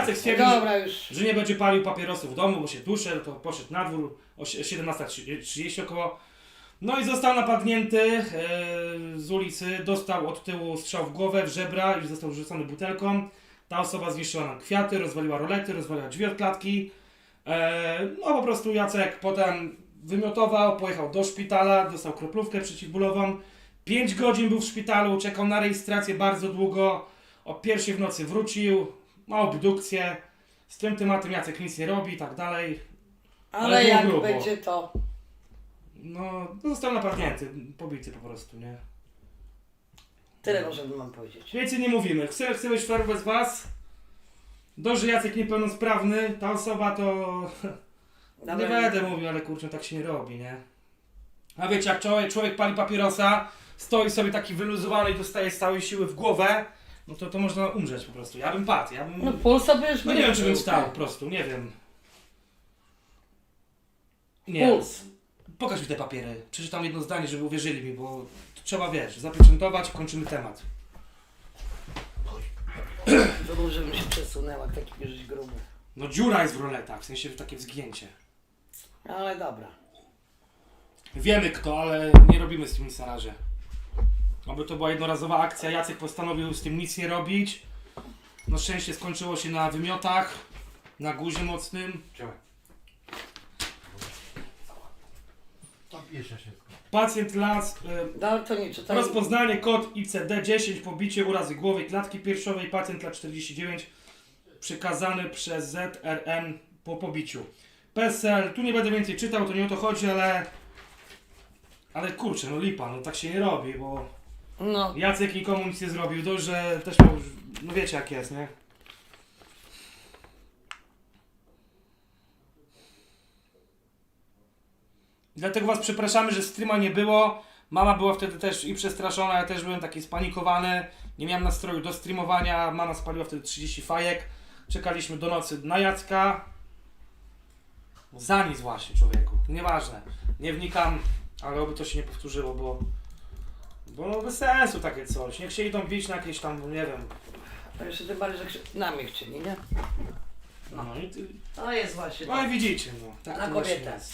Jacek stwierdził, że- Dobra już. że nie będzie palił papierosów w domu, bo się tusze, to poszedł na dwór o sie- 17.30 około. No i został napadnięty e, z ulicy, dostał od tyłu strzał w głowę, w żebra i został rzucony butelką. Ta osoba zniszczyła nam kwiaty, rozwaliła rolety, rozwaliła drzwi od klatki. E, no po prostu Jacek potem wymiotował, pojechał do szpitala, dostał kroplówkę przeciwbólową. 5 godzin był w szpitalu, czekał na rejestrację bardzo długo. O pierwszej w nocy wrócił, ma obdukcję. Z tym tematem Jacek nic nie robi i tak dalej. Ale Ale jak grubo. będzie to. No, został napadnięty, pobity po prostu, nie? Tyle możemy wam powiedzieć. Więcej nie mówimy. Chcę, chcę być fair bez was. Dość, że Jacek niepełnosprawny, ta osoba to... Nie Dobra. będę mówił, ale kurczę, tak się nie robi, nie? A wiecie, jak człowiek, człowiek pali papierosa, stoi sobie taki wyluzowany i dostaje z całej siły w głowę, no to to można umrzeć po prostu. Ja bym padł, ja bym... No puls sobie już No by nie wiem, czy bym wstał po prostu, nie wiem. Nie. Puls. Pokaż mi te papiery. Przeczytam jedno zdanie, żeby uwierzyli mi, bo to trzeba, wiesz, zapieczętować i kończymy temat. To był, żebym się przesunęła, jak taki bierzesz gruby. No dziura jest w roletach, w sensie takie wzgięcie. Ale dobra. Wiemy kto, ale nie robimy z tym nic na razie. Oby to była jednorazowa akcja, Jacek postanowił z tym nic nie robić. No szczęście skończyło się na wymiotach, na guzie mocnym. Trzymaj. Tam jeszcze się. Pacjent las, y, No to nie czytaj. Rozpoznanie kod ICD-10, pobicie urazy głowy, klatki piersiowej, pacjent lat 49, przekazany przez ZRM po pobiciu. PESEL, tu nie będę więcej czytał, to nie o to chodzi, ale... Ale kurczę, no lipa, no tak się nie robi, bo No. Jacek nikomu nic nie zrobił, dość, że też miał, no wiecie jak jest, nie? Dlatego was przepraszamy, że streama nie było. Mama była wtedy też i przestraszona, ja też byłem taki spanikowany. Nie miałem nastroju do streamowania. Mama spaliła wtedy 30 fajek. Czekaliśmy do nocy na Jacka. Za nic właśnie, człowieku. Nieważne. Nie wnikam, ale oby to się nie powtórzyło, bo... Bo no bez sensu takie coś. Niech się idą bić na jakieś tam, nie wiem. A jeszcze tym bardziej, że krzy- na mnie chcieli, nie? No i ty... To jest właśnie No i widzicie, no. Tak Na to właśnie kobietę. jest.